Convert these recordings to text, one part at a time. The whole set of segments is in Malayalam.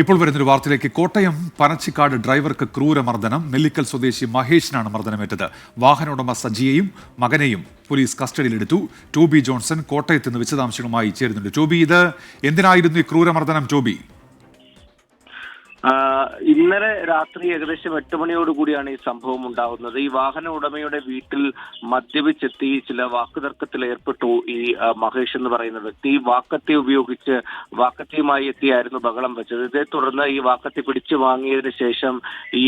ഇപ്പോൾ വരുന്നൊരു വാർത്തയിലേക്ക്. കോട്ടയം പനച്ചിക്കാട് ഡ്രൈവർക്ക് ക്രൂരമർദ്ദനം നെല്ലിക്കൽ സ്വദേശി മഹേഷിനാണ് മർദ്ദനമേറ്റത്. വാഹന ഉടമ സജിയെയും മകനെയും പോലീസ് കസ്റ്റഡിയിലെടുത്തു. ടോബി ജോൺസൺ കോട്ടയത്ത് നിന്ന് വിശദാംശങ്ങളുമായി ചേരുന്നുണ്ട്. ടോബി ഇത് എന്തിനായിരുന്നു ഈ ക്രൂരമർദ്ദനം ടോബി. ഇന്നലെ രാത്രി ഏകദേശം എട്ട് മണിയോടുകൂടിയാണ് ഈ സംഭവം ഉണ്ടാവുന്നത്. ഈ വാഹന ഉടമയുടെ വീട്ടിൽ മദ്യപിച്ചെത്തി ചില വാക്കുതർക്കത്തിൽ ഏർപ്പെട്ടു ഈ മഹേഷ് എന്ന് പറയുന്ന വ്യക്തി. വാക്കത്തി ഉപയോഗിച്ച് വാക്കത്തിയുമായി എത്തിയായിരുന്നു ബഹളം വെച്ചത്. ഇതേ തുടർന്ന് ഈ വാക്കത്തി പിടിച്ചു വാങ്ങിയതിനു ശേഷം ഈ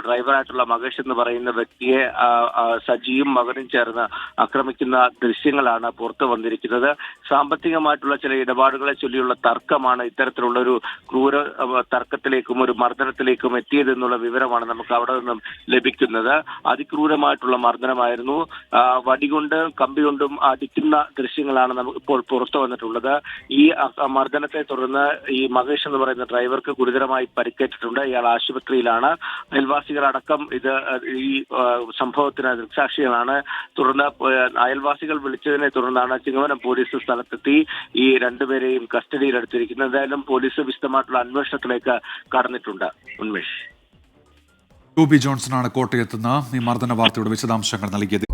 ഡ്രൈവറായിട്ടുള്ള മഹേഷ് എന്ന് പറയുന്ന വ്യക്തിയെ സജിയും മകനും ചേർന്ന് ആക്രമിക്കുന്ന ദൃശ്യങ്ങളാണ് പുറത്തു വന്നിരിക്കുന്നത്. സാമ്പത്തികമായിട്ടുള്ള ചില ഇടപാടുകളെ ചൊല്ലിയുള്ള തർക്കമാണ് ഇത്തരത്തിലുള്ള ഒരു ക്രൂര അഹ്, തർക്കത്തിലേക്കും ഒരു മർദ്ദനത്തിലേക്കും എത്തിയതെന്നുള്ള വിവരമാണ് നമുക്ക് അവിടെ നിന്നും ലഭിക്കുന്നത്. അതിക്രൂരമായിട്ടുള്ള മർദ്ദനമായിരുന്നു. വടികൊണ്ട് കമ്പി കൊണ്ടും അടിക്കുന്ന ദൃശ്യങ്ങളാണ് നമുക്ക് ഇപ്പോൾ പുറത്തു വന്നിട്ടുള്ളത്. ഈ മർദ്ദനത്തെ തുടർന്ന് ഈ മഹേഷ് എന്ന് പറയുന്ന ഡ്രൈവർക്ക് ഗുരുതരമായി പരിക്കേറ്റിട്ടുണ്ട്. ഇയാൾ ആശുപത്രിയിലാണ്. അയൽവാസികളടക്കം ഇത് ഈ സംഭവത്തിന് ദൃക്സാക്ഷികളാണ്. തുടർന്ന് അയൽവാസികൾ വിളിച്ചതിനെ തുടർന്നാണ് ചിങ്ങവനം പോലീസ് സ്ഥലത്തെത്തി ഈ രണ്ടുപേരെയും കസ്റ്റഡിയിലെടുത്തിരിക്കുന്നത്. എന്തായാലും പോലീസ് വിശദമായിട്ടുള്ള അന്വേഷണത്തിലേക്ക് കടന്നിട്ടുണ്ട് ഉന്മേഷ്. ജോൺസൺ ജോൺസണാണ് കോട്ടയത്ത് നിന്ന് ഈ മർദ്ദന വാർത്തയുടെ വിശദാംശങ്ങൾ നൽകിയത്.